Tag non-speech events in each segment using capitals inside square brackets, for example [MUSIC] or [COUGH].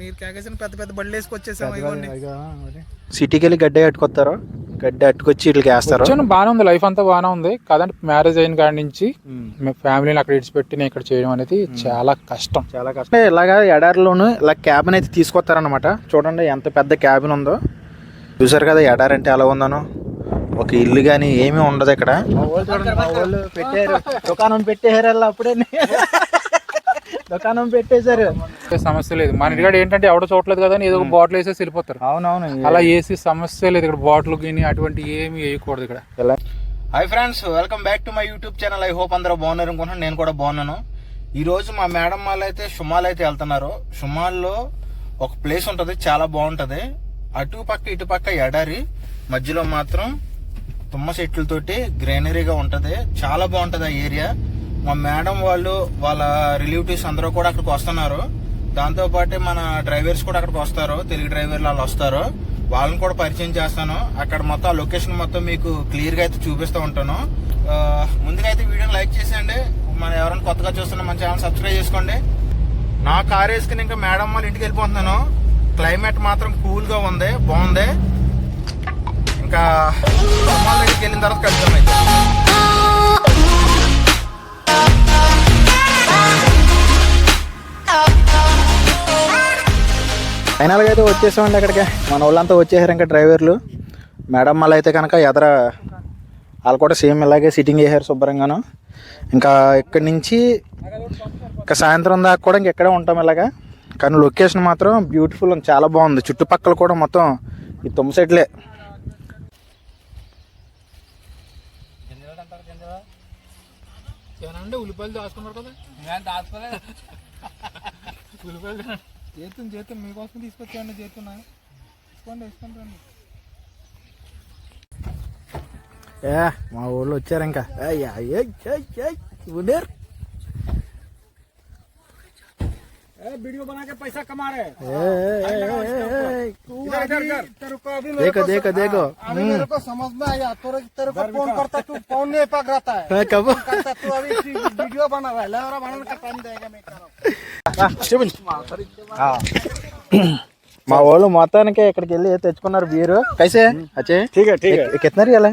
మీరు కేకేసిన పెద్ద పెద్ద బళ్ళు వేసుకొచ్చేసాము సిటీకి వెళ్ళి గడ్డ కట్టుకొస్తారు గడ్డ అట్టుకొచ్చి వీటికి వేస్తారు వచ్చాను బాగానే ఉంది లైఫ్ అంతా బాగానే ఉంది. కాదంటే మ్యారేజ్ అయిన కాడి నుంచి మీ ఫ్యామిలీని అక్కడ ఇడిచిపెట్టి నేను ఇక్కడ చేయడం అనేది చాలా కష్టం. చాలా కష్టం. ఇలాగా ఎడారిలోను ఇలా క్యాబిన్ అయితే తీసుకొస్తారనమాట చూడండి ఎంత పెద్ద క్యాబిన్ ఉందో. చూసారు కదా ఎడారి అంటే ఎలా ఉందనో. ఒక ఇల్లు కానీ ఏమీ ఉండదు ఇక్కడ. పెట్టారు. దుకాణం పెట్టేశారు అప్పుడే. దుకాణం పెట్టేశారు. సమస్య లేదు. మన ఇంటికాడ ఏంటంటే ఎవడో చూడలేదు కదా అని ఏదో ఒక బాటిల్ వేసేసి వెళ్ళిపోతారు. అవునవును. అలా వేసి సమస్య లేదు. ఇక్కడ బాటిల్ గిని అటువంటి ఏమి వేయకూడదు ఇక్కడ. Hi friends welcome back to my YouTube channel I hope అందరూ బాగున్నారు అనుకుంటున్నాను. నేను కూడా బాగున్నాను. ఈ రోజు మా మేడం వాళ్ళు అయితే షుమాల్ అయితే వెళ్తున్నారు. షుమాల్లో ఒక ప్లేస్ ఉంటుంది. చాలా బాగుంటది. అటు పక్క ఇటు పక్క ఎడారి. మధ్యలో మాత్రం తుమ్మ చెట్లతోటి గ్రీనరీగా ఉంటది. చాలా బాగుంటది ఆ ఏరియా. మా మేడం వాళ్ళు వాళ్ళ రిలేటివ్స్ అందరూ కూడా అక్కడికి వస్తున్నారు. దాంతో పాటు మన డ్రైవర్స్ కూడా అక్కడికి వస్తారు. తెలుగు డ్రైవర్లు వాళ్ళు వస్తారు. వాళ్ళని కూడా పరిచయం చేస్తాను. అక్కడ మొత్తం ఆ లొకేషన్ మొత్తం మీకు క్లియర్గా అయితే చూపిస్తూ ఉంటాను. ముందుగా అయితే వీడియోని లైక్ చేసేయండి. మన ఎవరైనా కొత్తగా చూస్తున్నా మన ఛానల్ సబ్స్క్రైబ్ చేసుకోండి. నా కార్ వేసుకుని ఇంకా మేడం వాళ్ళ ఇంటికి వెళ్ళిపోతున్నాను. క్లైమేట్ మాత్రం కూల్గా ఉంది. బాగుంది. ఇంకా వాళ్ళ దగ్గరికి వెళ్ళిన తర్వాత కలుద్దాం అయితే. ఫైనల్గా అయితే వచ్చేసామండి అక్కడికి. మన వాళ్ళంతా వచ్చేసారు ఇంకా డ్రైవర్లు. మేడం వాళ్ళు అయితే కనుక ఎదర వాళ్ళు కూడా సేమ్ ఇలాగే సిట్టింగ్ చేశారు శుభ్రంగాను. ఇంకా ఇక్కడి నుంచి ఇంకా సాయంత్రం దాకా కూడా ఇంకెక్కడే ఉంటాం ఇలాగా. కానీ లొకేషన్ మాత్రం బ్యూటిఫుల్ ఉంది చాలా బాగుంది. చుట్టుపక్కల కూడా మొత్తం ఈ తుమ్మ సెట్లే అంటే ఉల్లిపాయలు దాచుకున్నారు కదా. [LAUGHS] ఉల్లిపాయలు జీతం చేతులు మీకోసం తీసుకొచ్చాను చేతున్నా తీసుకోండి వేసుకుంటాండి ఏ మా ఊళ్ళో వచ్చారు ఇంకా. ఏయ్, ఏ ఏయ్, ఏయ్, वीडियो बना के पैसा कमा रहे देखो देखो देखो को समझ में आया तेरे को फ़ोन करता तू फ़ोन नहीं पक रहता है कब तू अभी वीडियो बना रहा है बनाने का टाइम देगा मैं कह रहा हूँ మా వాళ్ళు మొత్తానికి ఇక్కడికి వెళ్ళి తెచ్చుకున్నారు బీరు కైసే అచ్చే కితనా రియాల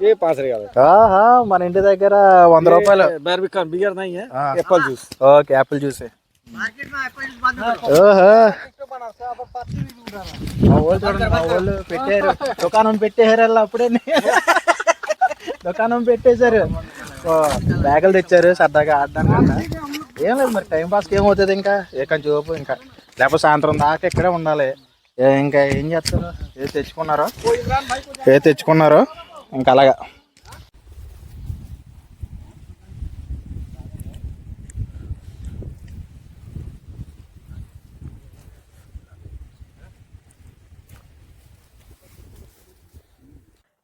ఏ పాస్ రియాల ఆహా మన ఇంటి దగ్గర వంద రూపాయలు బియర్ బియర్ నై యాపిల్ జ్యూస్ ఓకే యాపిల్ పెట్టారు. దుకాణం పెట్టేశారు అప్పుడే. దుకాణం పెట్టేశారు. బ్యాగులు తెచ్చారు సరదాగా ఆడడానికి ఏం లేదు మరి టైం పాస్కి ఏమవుతుంది ఇంకా? ఎక్కడి చూపు ఇంకా. లేకపోతే సాయంత్రం దాకా ఇక్కడే ఉండాలి. ఇంకా ఏం చేస్తారు ఏది తెచ్చుకున్నారో? ఏది తెచ్చుకున్నారో? ఇంకా అలాగా.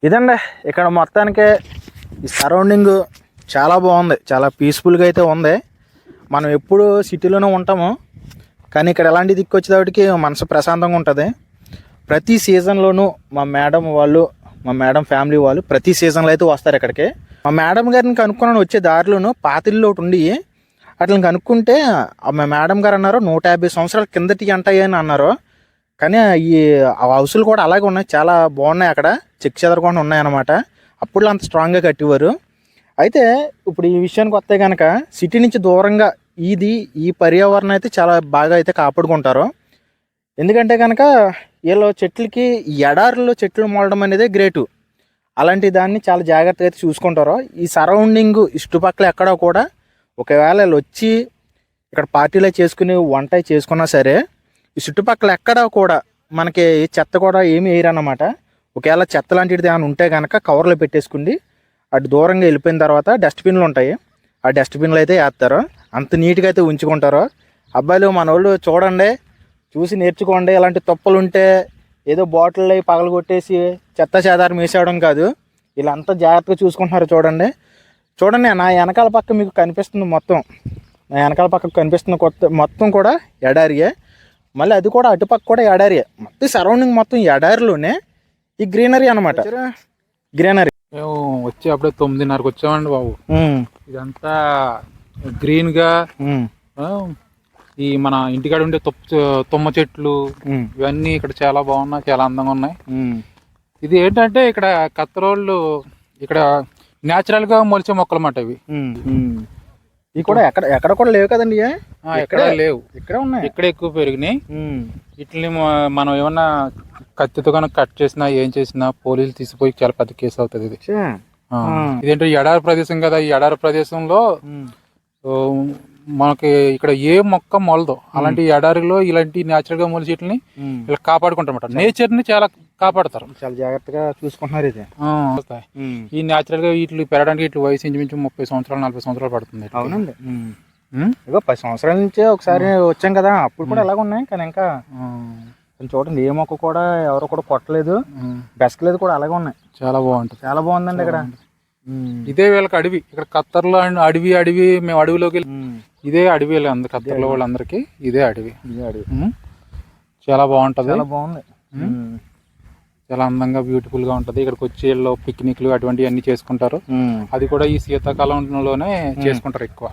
ఇదండి ఇక్కడ మొత్తానికి ఈ సరౌండింగ్ చాలా బాగుంది చాలా పీస్ఫుల్గా అయితే ఉంది. మనం ఎప్పుడు సిటీలోనే ఉంటాము కానీ ఇక్కడ ఎలాంటి దిక్కు వచ్చేటప్పటికి మనసు ప్రశాంతంగా ఉంటుంది. ప్రతి సీజన్లోనూ మా మేడం వాళ్ళు మా మేడం ఫ్యామిలీ వాళ్ళు ప్రతి సీజన్లో అయితే వస్తారు ఇక్కడికి. మా మేడం గారిని కనుక్కున్నాను వచ్చే దారిలోను పాతిల్లో ఒకటి ఉండి అట్లా కనుక్కుంటే మా మేడం గారు అన్నారు నూట యాభై సంవత్సరాల కిందటి అంటాయి అని అన్నారు. కానీ ఈ ఆ హౌసులు కూడా అలాగే ఉన్నాయి. చాలా బాగున్నాయి అక్కడ. చెక్ చెదరకుండా ఉన్నాయన్నమాట. అప్పుడు అంత స్ట్రాంగ్గా కట్టేవారు. అయితే ఇప్పుడు ఈ విషయానికి వస్తే కనుక సిటీ నుంచి దూరంగా ఇది ఈ పర్యావరణం అయితే చాలా బాగా అయితే కాపాడుకుంటారు. ఎందుకంటే కనుక వీళ్ళు చెట్లకి ఎడారిలో ఎడారుల్లో చెట్లు మోడడం అనేది గ్రేటు అలాంటి దాన్ని చాలా జాగ్రత్తగా అయితే చూసుకుంటారు. ఈ సరౌండింగ్ ఇష్టపక్కల ఎక్కడ కూడా ఒకవేళ వీళ్ళు వచ్చి ఇక్కడ పార్టీలో చేసుకుని వంట చేసుకున్నా సరే ఈ చుట్టుపక్కల ఎక్కడ కూడా మనకి చెత్త కూడా ఏమి వేయరన్నమాట. ఒకవేళ చెత్త లాంటిది ఏమైనా ఉంటే కనుక కవర్లో పెట్టేసుకుండి అటు దూరంగా వెళ్ళిపోయిన తర్వాత డస్ట్బిన్లు ఉంటాయి. ఆ డస్ట్బిన్లు అయితే వేస్తారు. అంత నీట్గా అయితే ఉంచుకుంటారు. అబ్బాయిలు మన వాళ్ళు చూడండి చూసి నేర్చుకోండి. ఇలాంటి తప్పులు ఉంటే ఏదో బాటిల్ అవి పగలు కొట్టేసి చెత్త చేదారం వేసేయడం కాదు. వీళ్ళంతా జాగ్రత్తగా చూసుకుంటున్నారు చూడండి. చూడండి నా వెనకాల పక్క మీకు కనిపిస్తుంది మొత్తం. నా వెనకాల పక్క కనిపిస్తున్న కొత్త మొత్తం కూడా ఎడారియే. మళ్ళీ అది కూడా అటుపక్క కూడా ఎడారియే మొత్తం సరౌండింగ్ మొత్తం ఎడారిలోనే ఈ గ్రీనరీ అనమాట గ్రీనరీ మేము వచ్చి అప్పుడే తొమ్మిదిన్నరకు వచ్చామండి బాబు. ఇదంతా గ్రీన్గా ఈ మన ఇంటికాడ ఉండే తుమ్మ చెట్లు ఇవన్నీ ఇక్కడ చాలా బాగున్నాయి చాలా అందంగా ఉన్నాయి. ఇది ఏంటంటే ఇక్కడ కత్తరోళ్ళు ఇక్కడ న్యాచురల్గా మొలిచే మొక్కలు అన్నమాట ఇవి. ఇవి కూడా ఎక్కడ ఎక్కడ కూడా లేవు కదండి ఎక్కడ లేవు. ఇక్కడే ఉన్నాయి. ఇక్కడ ఎక్కువ పెరిగినాయి. వీటిని మనం ఏమన్నా కత్తితో కనుక కట్ చేసినా ఏం చేసినా పోలీసులు తీసిపోయి చాలా పెద్ద కేసు అవుతుంది ఇది. ఇదేంటో ఎడారి ప్రదేశం కదా ఈ ఎడారి ప్రదేశంలో మనకి ఇక్కడ ఏ మొక్క మొలదు. అలాంటి ఎడారిలో ఇలాంటి న్యాచురల్గా మొలిచి వీటిని. ఇలా కాపాడుకుంటారన్నమాట. నేచర్ని చాలా కాపాడతారు. చాలా జాగ్రత్తగా చూసుకుంటున్నారు ఇది. ఈ న్యాచురల్గా వీటిని పెరగడానికి వీటి వయసు ఇంచుమించు ముప్పై సంవత్సరాలు నలభై సంవత్సరాలు పడుతుంది. అవునండి? ఇగో పది సంవత్సరాల నుంచే ఒకసారి వచ్చాం కదా. అప్పుడు కూడా ఎలాగ ఉన్నాయి కానీ ఇంకా చూడండి ఏ మొక్క కూడా ఎవరు కూడా కొట్టలేదు. బెసకలేదు కూడా అలాగే ఉన్నాయి. చాలా బాగుంటుంది. చాలా బాగుందండి ఇక్కడ. ఇదే వీళ్ళకి అడవి. ఇక్కడ ఖత్తర్లో అండ్ అడవి అడవి మేము అడవిలోకి వెళ్ళి ఇదే అడవి అందరు ఖత్తర్లో వాళ్ళందరికీ. ఇదే అడవి. ఇదే అడవి. చాలా బాగుంటది. చాలా బాగుంది. చాలా అందంగా బ్యూటిఫుల్గా ఉంటది. ఇక్కడికి వచ్చి వీళ్ళు పిక్నిక్లు అటువంటివి అన్ని చేసుకుంటారు. అది కూడా ఈ శీతాకాలంలోనే చేసుకుంటారు ఎక్కువ.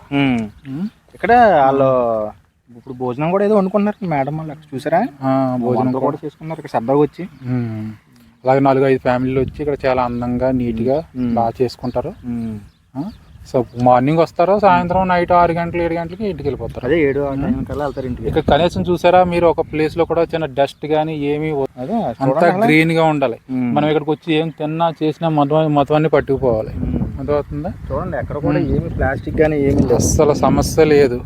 ఇక్కడ వాళ్ళు ఇప్పుడు భోజనం కూడా ఏదో వండుకున్నారు మేడం వాళ్ళు. చూసారా? భోజనం కూడా చేసుకున్నారు. ఇక్కడ సరదాగా వచ్చి. అలాగే నాలుగు ఐదు ఫ్యామిలీలు వచ్చి ఇక్కడ చాలా అందంగా నీట్గా ఉమ్. బాగా చేసుకుంటారు? సో మార్నింగ్ వస్తారు సాయంత్రం నైట్ ఆరు గంటలు ఏడు గంటలకి ఇంటికి వెళ్ళిపోతారు. అదే ఏడు వెళ్తారు ఇంటికి. ఇక్కడ కనీసం చూసారా మీరు ఒక ప్లేస్లో కూడా చిన్న డస్ట్ గానీ ఏమీ అంతా. గ్రీన్గా ఉండాలి. మనం ఇక్కడికి వచ్చి ఏం తిన్నా చేసినా మొత్తం మొత్తాన్ని పట్టుకుపోవాలి. ఉమ్. అర్థమవుతుందా? చూడండి ఎక్కడ కూడా ఏమి ప్లాస్టిక్ గానీ ఏమి అస్సలు సమస్య లేదు.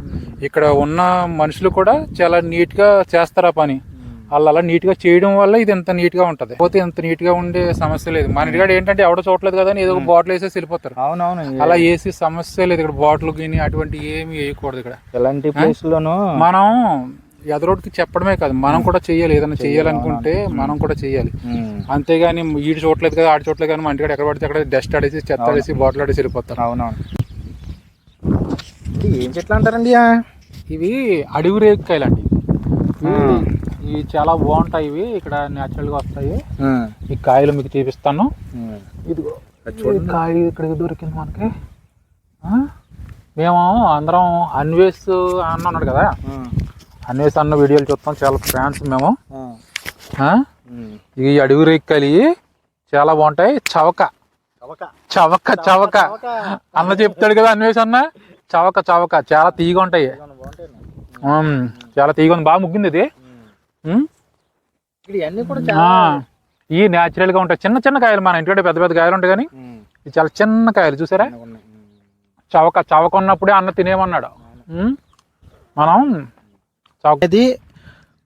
ఇక్కడ ఉన్న మనుషులు కూడా చాలా నీట్గా చేస్తారు ఆ పని. వాళ్ళు అలా నీట్గా చేయడం వల్ల ఇది ఎంత నీట్గా ఉంటది. పోతే ఎంత నీట్గా ఉండే సమస్య లేదు. మన ఇంటికాడ ఏంటంటే ఎవడో చూడలేదు కదా ఏదో బాటిల్ వేసేసి వెళ్ళిపోతారు. అవునవును. అలా వేసి సమస్య లేదు ఇక్కడ. బాటిల్ గిని అటువంటి ఏమి వేయకూడదు ఇక్కడ. ఎలాంటి ప్లేస్ లోను మనం ఎదరోడికి చెప్పడమే కాదు. మనం కూడా చెయ్యాలి ఏదైనా చెయ్యాలనుకుంటే మనం కూడా చెయ్యాలి ఉమ్. అంతేగాని ఈడు చూడలేదు కదా ఆడి చూడలేదు కానీ మన ఇంటికాడ ఎక్కడ పడితే అక్కడ డస్ట్ ఆడేసి చెత్త ఆడేసి బాటిల్ ఆడేసి వెళ్ళిపోతారు. అవునవును. ఏం చెట్లు అంటారండి? ఇవి అడవి రేగికాయలు అండి. ఇవి చాలా బాగుంటాయి ఇవి. ఇక్కడ న్యాచురల్గా వస్తాయి. ఈ కాయలు మీకు చూపిస్తాను. ఇదిగో కాయ ఇక్కడ దొరికింది మనకి? మేము అందరం అన్వేష్ అన్న ఉన్నాడు కదా? ఆ. అన్వేష్ అన్న వీడియోలు చూస్తాం. చాలా ఫ్యాన్స్ మేము. ఈ అడవి రేగికాయలు ఇవి చాలా బాగుంటాయి. చవక. చవక. చవక చవక అన్న చెప్తాడు కదా అన్వేష్ అన్న? చవక చవక. చాలా తీగ ఉంటాయి. చాలా తీగ ఉంది. బాగా ముగ్గింది ఇది. ఈ న్యాచురల్గా ఉంటాయి. చిన్న చిన్న కాయలు మన ఇంటికంటే పెద్ద పెద్ద కాయలు ఉంటాయి కానీ. ఇది చాలా చిన్న కాయలు చూసారా. చవక చవక ఉన్నప్పుడే అన్న తినేమన్నాడు. మనం చవక ఇది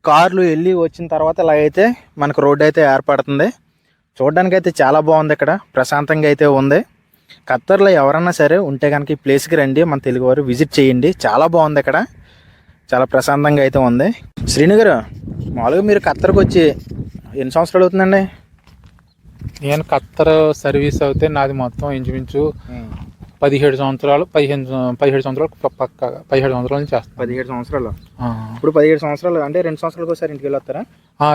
కార్లు వెళ్ళి వచ్చిన తర్వాత ఇలాగైతే మనకు రోడ్డు అయితే ఏర్పడుతుంది. చూడడానికి అయితే చాలా బాగుంది ఇక్కడ. ప్రశాంతంగా అయితే ఉంది. ఖత్తర్లో ఎవరన్నా సరే ఉంటే కనుక ఈ ప్లేస్కి రండి. మన తెలుగువారు విజిట్ చేయండి. చాలా బాగుంది ఇక్కడ. చాలా ప్రశాంతంగా అయితే ఉంది. శ్రీను గారు మామూలుగా మీరు ఖత్తర్కి వచ్చి ఎన్ని సంవత్సరాలు అవుతుందండి? నేను కత్తర్ సర్వీస్ అయితే నాది మొత్తం ఇంచుమించు పదిహేడు సంవత్సరాలు పదిహేను పదిహేడు సంవత్సరాలు ప- పక్కాగా పదిహేడు సంవత్సరాల నుంచి చేస్తాను. పదిహేడు సంవత్సరాలు. ఇప్పుడు పదిహేడు సంవత్సరాలు అంటే రెండు సంవత్సరాలకు ఒకసారి ఇంటికి వెళ్ళొస్తారా?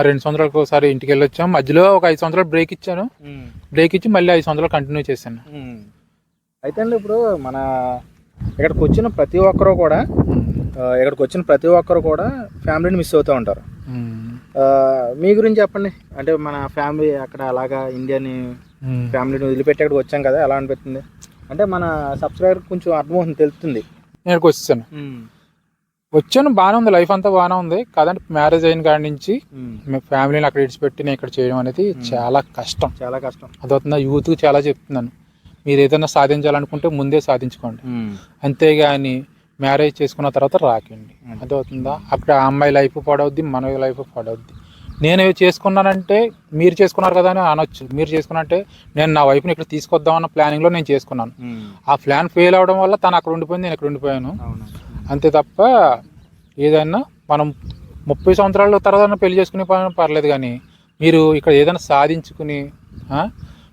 రెండు సంవత్సరాలకు ఒకసారి ఇంటికి వెళ్ళి వచ్చాం మధ్యలో ఒక ఐదు సంవత్సరాలు బ్రేక్ ఇచ్చాను. బ్రేక్ ఇచ్చి మళ్ళీ ఐదు సంవత్సరాలు కంటిన్యూ చేశాను. అయితే అండి ఇప్పుడు మన ఇక్కడికి వచ్చిన ప్రతి ఒక్కరు కూడా ఇక్కడికి వచ్చిన ప్రతి ఒక్కరు కూడా ఫ్యామిలీని మిస్ అవుతూ ఉంటారు. మీ గురించి చెప్పండి. అంటే మన ఫ్యామిలీ అక్కడ అలాగా ఇండియాని. ఫ్యామిలీని వదిలిపెట్టి అక్కడికి వచ్చాం కదా ఎలా అనిపిస్తుంది? అంటే మన సబ్స్క్రైబర్ కొంచెం అర్థమవుతుంది తెలుస్తుంది. నేను వచ్చాను వచ్చాను బాగానే ఉంది. లైఫ్ అంతా బాగానే ఉంది. కాదంటే మ్యారేజ్ అయిన కాడి నుంచి ఫ్యామిలీని అక్కడ ఇడిచిపెట్టి నేను ఇక్కడ చేయడం అనేది చాలా కష్టం. చాలా కష్టం. అదవుతుందా యూత్కి చాలా చెప్తున్నాను. మీరు ఏదైనా సాధించాలనుకుంటే ముందే సాధించుకోండి. అంతేగాని మ్యారేజ్ చేసుకున్న తర్వాత రాకండి. అదవుతుందా అక్కడ ఆ అమ్మాయి లైఫ్ పాడవుద్ది మన లైఫ్ పాడవుద్ది. నేను చేసుకున్నానంటే మీరు చేసుకున్నారు కదా అని అనొచ్చు. మీరు చేసుకున్నంటే నేను నా వైఫ్ని ఇక్కడ తీసుకొద్దామన్న ప్లానింగ్లో నేను చేసుకున్నాను. ఆ ప్లాన్ ఫెయిల్ అవడం వల్ల తను అక్కడ ఉండిపోయింది నేను ఇక్కడ ఉండిపోయాను. అంతే తప్ప ఏదైనా మనం ముప్పై సంవత్సరాల తర్వాత పెళ్ళి చేసుకునే పని పర్లేదు కానీ మీరు ఇక్కడ ఏదైనా సాధించుకుని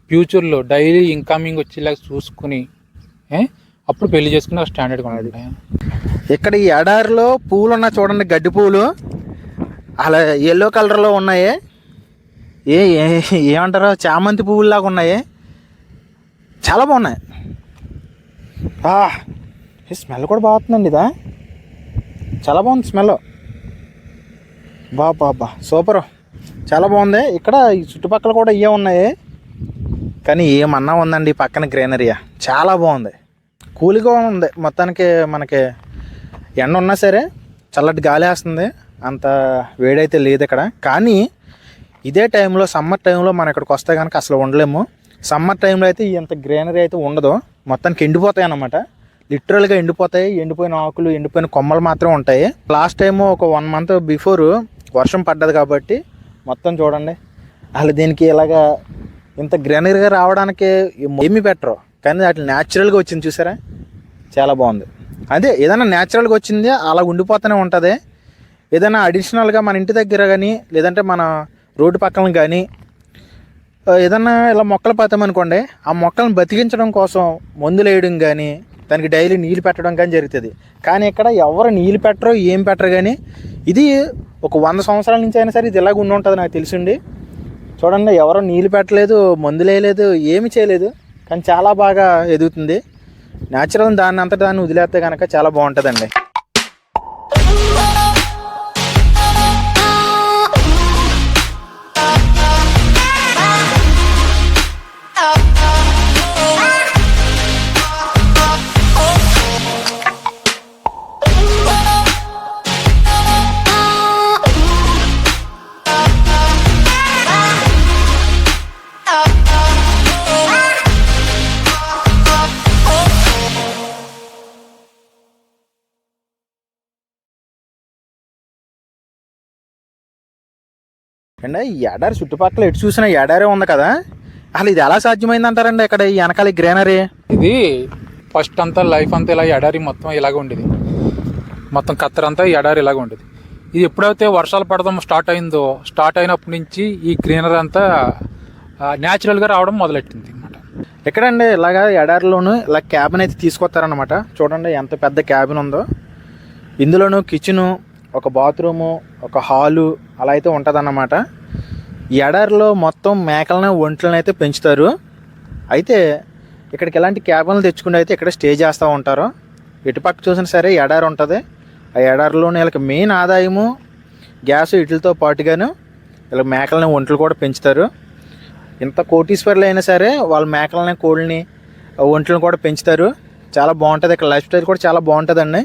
ఫ్యూచర్లో డైలీ ఇన్కమింగ్ వచ్చేలాగా చూసుకుని అప్పుడు పెళ్ళి చేసుకుని స్టాండర్డ్ ఉండాలి ఇక్కడ ఈ ఎడారిలో పూలు ఉన్నాయి చూడండి గడ్డి పూలు. అలా ఎల్లో కలర్లో ఉన్నాయి. ఏ ఏ- ఏమంటారు? చామంతి పువ్వులాగా ఉన్నాయి. చాలా బాగున్నాయి. ఈ స్మెల్ కూడా బాగుతుందండి ఇదా. చాలా బాగుంది స్మెల్ బా బా సూపర్. చాలా బాగుంది. ఇక్కడ ఈ చుట్టుపక్కల కూడా ఇవే ఉన్నాయి. కానీ ఏమన్నా ఉందండి పక్కన గ్రీనరీయా చాలా బాగుంది. కూలిగా ఉంది. మొత్తానికి మనకి ఎండ ఉన్నా సరే చల్లటి గాలి వేస్తుంది. అంత వేడైతే లేదు ఇక్కడ. కానీ ఇదే టైంలో సమ్మర్ టైంలో మనం ఇక్కడికి వస్తే కనుక అసలు ఉండలేము. సమ్మర్ టైంలో అయితే ఇంత గ్రీనరీ అయితే ఉండదు. మొత్తానికి ఎండిపోతాయి అన్నమాట. లిటరల్గా ఎండిపోతాయి. ఎండిపోయిన ఆకులు ఎండిపోయిన కొమ్మలు మాత్రం ఉంటాయి. లాస్ట్ టైం ఒక వన్ మంత్ బిఫోర్ వర్షం పడ్డది కాబట్టి మొత్తం చూడండి. అసలు దీనికి ఇలాగా ఇంత గ్రీనరీగా రావడానికి ఏమి పెట్టరు. కానీ అట్లా న్యాచురల్గా వచ్చింది చూసారా? చాలా బాగుంది. అదే ఏదైనా న్యాచురల్గా వచ్చింది అలా ఉండిపోతూనే ఉంటుంది. ఏదైనా అడిషనల్గా మన ఇంటి దగ్గర కానీ లేదంటే మన రోడ్డు పక్కన కానీ ఏదన్నా ఇలా మొక్కలు పాతామనుకోండి ఆ మొక్కలను బతికించడం కోసం మందులు వేయడం కానీ దానికి డైలీ నీళ్ళు పెట్టడం కానీ జరుగుతుంది. కానీ ఇక్కడ ఎవరు నీళ్ళు పెట్టరు ఏం పెట్టరు కానీ ఇది ఒక వంద సంవత్సరాల నుంచి అయినా సరే ఇది ఇలాగ ఉండి ఉంటుంది నాకు తెలిసిండి చూడండి ఎవరు నీళ్ళు పెట్టలేదు మందులు వేయలేదు ఏమి చేయలేదు. కానీ చాలా బాగా ఎదుగుతుంది. న్యాచురల్ దాన్ని అంతటా దాన్ని వదిలేస్తే కనుక చాలా బాగుంటుందండి. అండి ఈ ఎడారి చుట్టుపక్కల ఎటు చూసినా ఎడారే ఉంది కదా. అసలు ఇది ఎలా సాధ్యమైంది అంటారండి ఇక్కడ ఈ వెనకాల గ్రీనరీ? ఇది ఫస్ట్ అంతా లైఫ్ అంతా ఇలా ఎడారి మొత్తం ఇలాగ ఉండేది. మొత్తం కత్తెర అంతా ఈ ఎడారి ఇలాగ ఉండేది. ఇది ఎప్పుడైతే వర్షాలు పడడం స్టార్ట్ అయిందో స్టార్ట్ అయినప్పటి నుంచి ఈ గ్రీనరీ అంతా న్యాచురల్గా రావడం మొదలెట్టింది అనమాట ఎక్కడండి ఇలాగా ఎడారిలోను ఇలా క్యాబిన్ అయితే తీసుకొస్తారనమాట చూడండి ఎంత పెద్ద క్యాబిన్ ఉందో. ఇందులోను కిచెను ఒక బాత్రూము ఒక హాలు అలా అయితే ఉంటుందన్నమాట. ఎడారిలో మొత్తం మేకలను ఒంట్లను అయితే పెంచుతారు. అయితే ఇక్కడికి ఎలాంటి క్యాబిన్లు తెచ్చుకుంటే అయితే ఇక్కడ స్టే చేస్తూ ఉంటారు. ఇటుపక్క చూసినా సరే ఎడారి ఉంటుంది. ఆ ఎడారిలోనే వీళ్ళకి మెయిన్ ఆదాయము గ్యాస్ ఇటులతో పాటుగాను వీళ్ళకి మేకలని ఒంట్లు కూడా పెంచుతారు. ఇంత కోటీశ్వర్లు అయినా సరే వాళ్ళ మేకలని కోళ్ళని ఒంట్లను కూడా పెంచుతారు. చాలా బాగుంటుంది. ఇక్కడ లైఫ్ స్టైల్ కూడా చాలా బాగుంటుందండి.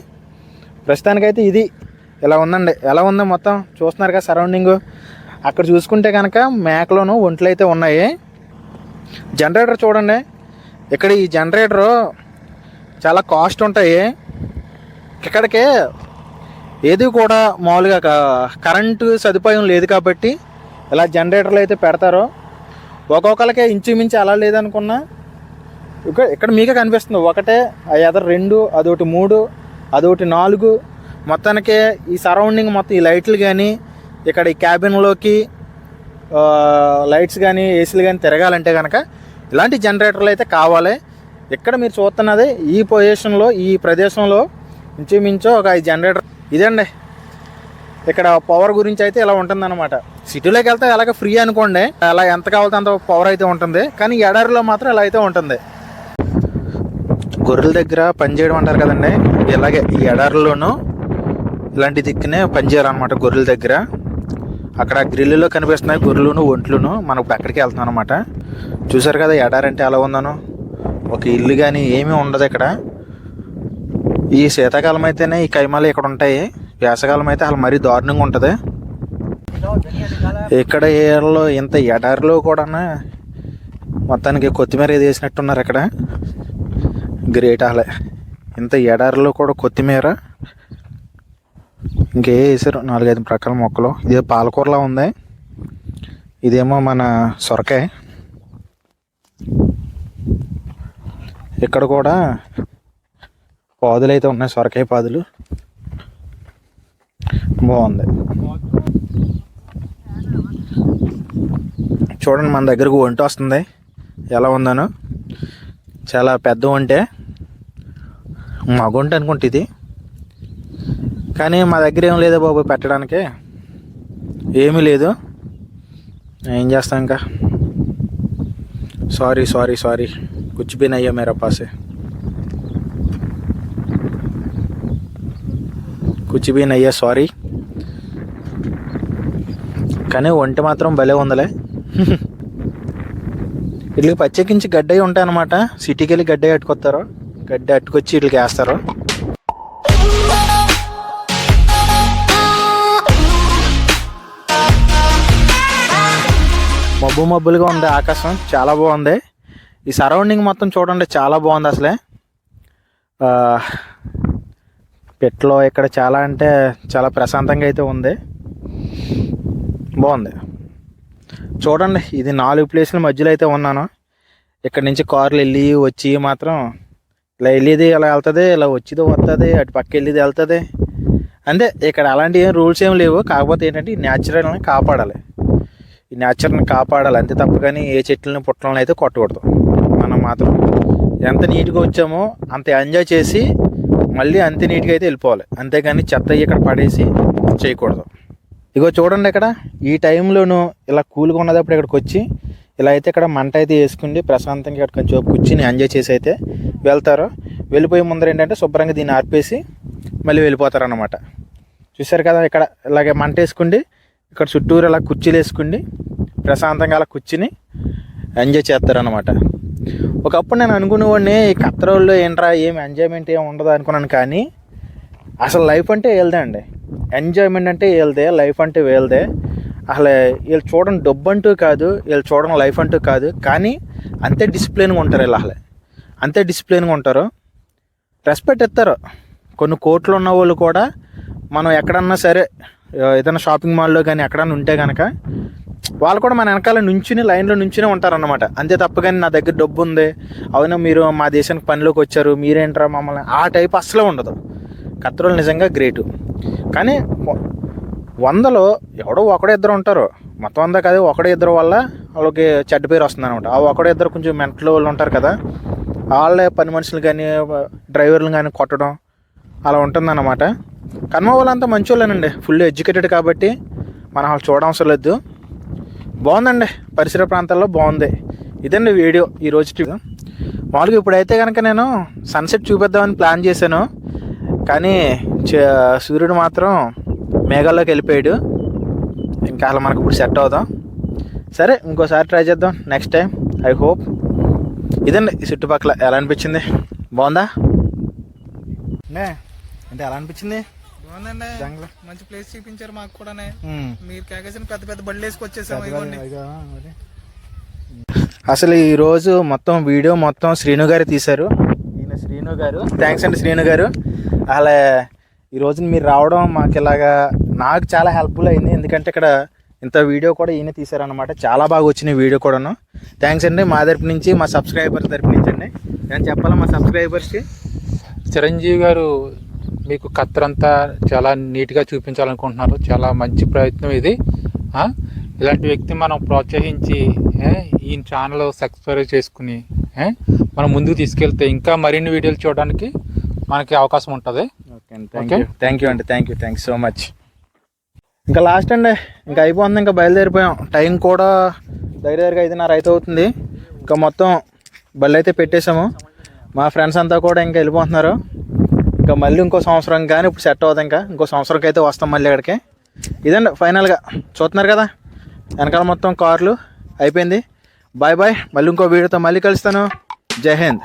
ప్రస్తుతానికైతే ఇది ఇలా ఉందండి. ఎలా ఉందో మొత్తం? చూస్తున్నారు కదా సరౌండింగ్. అక్కడ చూసుకుంటే కనుక మేకలోను ఒంట్లు అయితే ఉన్నాయి. జనరేటర్ చూడండి. ఇక్కడ ఈ జనరేటరు చాలా కాస్ట్ ఉంటాయి. ఇక్కడికే ఏది కూడా మామూలుగా కరెంటు సదుపాయం లేదు కాబట్టి ఇలా జనరేటర్లు అయితే పెడతారు. ఒక్కొక్కరికి ఇంచుమించు అలా లేదనుకున్నా ఇక్కడ ఇక్కడ మీకే కనిపిస్తుంది. ఒకటే ఆ ఎదర రెండు అదొకటి మూడు అదొకటి నాలుగు మొత్తానికి ఈ సరౌండింగ్ మొత్తం ఈ లైట్లు కానీ ఇక్కడ ఈ క్యాబిన్లోకి లైట్స్ కానీ ఏసీలు కానీ తిరగాలంటే కనుక ఇలాంటి జనరేటర్లు అయితే కావాలి. ఇక్కడ మీరు చూస్తున్నది ఈ పొజిషన్లో ఈ ప్రదేశంలో ఇంచుమించు ఒక ఐదు జనరేటర్ ఇదండి. ఇక్కడ పవర్ గురించి అయితే ఇలా ఉంటుందన్నమాట. సిటీలోకి వెళ్తే అలాగే ఫ్రీ అనుకోండి. అలా ఎంత కావాలంటే అంత పవర్ అయితే ఉంటుంది. కానీ ఎడారిలో మాత్రం ఇలా అయితే ఉంటుంది. గొర్రెల దగ్గర పని చేయడం అంటారు కదండి. ఇలాగే ఈ ఎడారిలోనూ ఇలాంటి దిక్కునే పని గొర్రెల దగ్గర. అక్కడ గ్రిల్లులో కనిపిస్తున్నాయి గొర్రెలును ఒంట్లును. మనకు అక్కడికి వెళ్తున్నాం అనమాట చూసారు కదా ఎడారంటే ఎలా ఉందను. ఒక ఇల్లు కానీ ఏమీ ఉండదు ఇక్కడ. ఈ శీతాకాలం అయితేనే ఈ కైమాలు ఇక్కడ ఉంటాయి. వేసవకాలం అయితే అసలు మరీ దారుణంగా ఉంటుంది. ఇక్కడ ఏళ్ళలో ఇంత ఎడారిలో కూడా మొత్తానికి కొత్తిమీర ఏది వేసినట్టున్నారు ఇక్కడ గ్రేట్ అలా ఇంత ఎడారిలో కూడా కొత్తిమీర. ఇంకే వేసారు నాలుగైదు రకాల మొక్కలు. ఇదే పాలకూరలా ఉంది. ఇదేమో మన సొరకాయ. ఇక్కడ కూడా పాదులు అయితే ఉన్నాయి సొరకాయ పాదులు. బాగుంది. చూడండి మన దగ్గరకు వంట వస్తుంది. ఎలా ఉందనో. చాలా పెద్ద వంటే మగ వంట అనుకుంటే ఇది. కానీ మా దగ్గర ఏం లేదు బాబు పెట్టడానికి ఏమీ లేదు ఏం చేస్తాం ఇంకా సారీ సారీ సారీ కుచ్ भी नहीं है मेरा पास కుచిబీన్ అయ్యా సారీ కానీ ఒంటి మాత్రం భలే ఉందిలే వీటికి ప్రత్యేకించి గడ్డ అయి ఉంటాయి అనమాట సిటీకి వెళ్ళి గడ్డ అట్టుకొస్తారు గడ్డ అట్టుకొచ్చి వీటికి వేస్తారు మబ్బు మబ్బులుగా ఉంది ఆకాశం. చాలా బాగుంది. ఈ సరౌండింగ్ మొత్తం చూడండి చాలా బాగుంది అసలే. పెట్లో ఇక్కడ చాలా అంటే చాలా ప్రశాంతంగా అయితే ఉంది. బాగుంది. చూడండి ఇది నాలుగు ప్లేసుల మధ్యలో అయితే ఉన్నాను. ఇక్కడ నుంచి కార్లు వెళ్ళి వచ్చి మాత్రం ఇలా వెళ్ళేది ఇలా వెళ్తుంది ఇలా వచ్చేది వస్తుంది అటు పక్క వెళ్ళేది వెళ్తుంది. అంతే ఇక్కడ అలాంటి ఏం రూల్స్ ఏం లేవు. కాకపోతే ఏంటంటే ఈ న్యాచురల్ని కాపాడాలి. ఈ నేచర్ని కాపాడాలి. అంతే తప్ప కానీ ఏ చెట్లని పుట్టలను అయితే కొట్టకూడదు. మనం మాత్రం ఎంత నీట్గా వచ్చామో అంత ఎంజాయ్ చేసి మళ్ళీ అంతే నీట్గా అయితే వెళ్ళిపోవాలి. అంతేగాని చెత్త ఇక్కడ పడేసి చేయకూడదు. ఇగో చూడండి ఇక్కడ ఈ టైంలోనూ ఇలా కూల్గా ఉన్నదప్పుడు ఇక్కడికి వచ్చి ఇలా అయితే ఇక్కడ మంట అయితే వేసుకుని ప్రశాంతంగా ఇక్కడ కొంచెం కూర్చుని ఎంజాయ్ చేసి అయితే వెళ్తారు. వెళ్ళిపోయే ముందర ఏంటంటే శుభ్రంగా దీన్ని ఆర్పేసి మళ్ళీ వెళ్ళిపోతారు అనమాట చూసారు కదా ఇక్కడ ఇలాగే మంట వేసుకుండి ఇక్కడ చుట్టూరు ఇలా కుర్చీలు వేసుకుండి ప్రశాంతంగా అలా కూర్చుని ఎంజాయ్ చేస్తారనమాట ఒకప్పుడు నేను అనుకునేవాడిని ఈ కత్తరోళ్ళు ఏంట్రా ఏం ఎంజాయ్మెంట్ ఏం ఉండదు అనుకున్నాను కానీ అసలు లైఫ్ అంటే వెళ్దే అండి. ఎంజాయ్మెంట్ అంటే వెళ్దే లైఫ్ అంటే వెళ్దే అసలు వీళ్ళు చూడడం డబ్బు అంటూ కాదు వీళ్ళు చూడడం లైఫ్ అంటూ కాదు కానీ అంతే డిసిప్లిన్గా ఉంటారు వీళ్ళు అసలు. అంతే డిసిప్లిన్గా ఉంటారు. రెస్పెక్ట్ ఇస్తారు. కొన్ని కోట్లు ఉన్న వాళ్ళు కూడా మనం ఎక్కడన్నా సరే ఏదైనా షాపింగ్ మాల్లో కానీ ఎక్కడైనా ఉంటే కనుక వాళ్ళు కూడా మన వెనకాల నుంచుని లైన్లో నుంచునే ఉంటారన్నమాట. అంతే తప్ప కానీ నా దగ్గర డబ్బు ఉంది. అవునా మీరు మా దేశానికి పనిలోకి వచ్చారు. మీరేంటారా మమ్మల్ని? ఆ టైప్ అసలే ఉండదు. కత్తిరోలు నిజంగా గ్రేటు. కానీ వందలో ఎవడో ఒకడో ఇద్దరు ఉంటారు. మొత్తం అంతా కాదు ఒకడో ఇద్దరు వల్ల వాళ్ళకి చెడ్డ పేరు వస్తుంది అనమాట ఆ ఒకడో ఇద్దరు కొంచెం మెంటల్ వాళ్ళు ఉంటారు కదా. వాళ్ళే పని మనుషులు కానీ డ్రైవర్లు కానీ కొట్టడం అలా ఉంటుందన్నమాట. కన్మ వాళ్ళంతా మంచి వాళ్ళేనండి ఫుల్ ఎడ్యుకేటెడ్ కాబట్టి మనం వాళ్ళు చూడవసరం లేదు. బాగుందండి. పరిసర ప్రాంతాల్లో బాగుంది. ఇదండి వీడియో. ఈ రోజు మామూలుగా ఇప్పుడైతే కనుక నేను సన్సెట్ చూపిద్దామని ప్లాన్ చేశాను. కానీ సూర్యుడు మాత్రం మేఘాల్లోకి వెళ్ళిపోయాడు. ఇంకా అలా మనకు ఇప్పుడు సెట్ అవుదాం. సరే ఇంకోసారి ట్రై చేద్దాం. నెక్స్ట్ టైం ఐ హోప్ ఇదండి ఈ చుట్టుపక్కల ఎలా అనిపించింది? బాగుందా? నే అంటే ఎలా అనిపించింది? బాగుందండి. మంచి ప్లేస్ చూపించారు మాకు కూడా. మీరు కేకేసిన పెద్ద పెద్ద బళ్ళు వేసుకొచ్చేసాము ఇవ్వండి అసలు ఈ రోజు మొత్తం వీడియో మొత్తం శ్రీను గారు తీశారు. ఈయన శ్రీను గారు. థ్యాంక్స్ అండి శ్రీను గారు. అలా ఈ రోజు మీరు రావడం మాకు ఇలాగా నాకు చాలా హెల్ప్ఫుల్ అయింది. ఎందుకంటే ఇక్కడ ఇంత వీడియో కూడా ఈయన తీశారనమాట చాలా బాగా వచ్చిన వీడియో కూడాను. థ్యాంక్స్ అండి మా తరపు నుంచి మా సబ్స్క్రైబర్స్ తరపు నుంచి అండి. నేను చెప్పాలా మా సబ్స్క్రైబర్స్కి చిరంజీవి గారు మీకు కత్తరంతా చాలా నీట్గా చూపించాలనుకుంటున్నారు. చాలా మంచి ప్రయత్నం ఇది? ఇలాంటి వ్యక్తి మనం ప్రోత్సహించి ఈ ఛానల్ సబ్స్క్రైబ్ చేసుకుని మనం ముందుకు తీసుకెళ్తే ఇంకా మరిన్ని వీడియోలు చూడడానికి మనకి అవకాశం ఉంటుంది. Okay thank you thank you అండి. Thank you thank so much. ఇంకా లాస్ట్ అండి. ఇంకా అయిపోతుంది. ఇంకా బయలుదేరిపోయాం. టైం కూడా దగ్గర దగ్గరగా ఐదున్నర అయితే అవుతుంది ఇంకా మొత్తం బళ్ళు అయితే పెట్టేశాము. మా ఫ్రెండ్స్ అంతా కూడా ఇంకా వెళ్ళిపోతున్నారు. ఇంకా మళ్ళీ ఇంకో సంవత్సరం కానీ ఇప్పుడు సెట్ అవుతుంది ఇంకా. ఇంకో సంవత్సరంకి అయితే వస్తాం మళ్ళీ ఇక్కడికి. ఇదండి ఫైనల్గా చూస్తున్నారు కదా? వెనకాల మొత్తం కార్లు. అయిపోయింది. బాయ్ బాయ్ మళ్ళీ ఇంకో వీడియోతో మళ్ళీ కలుస్తాను. జై హింద్.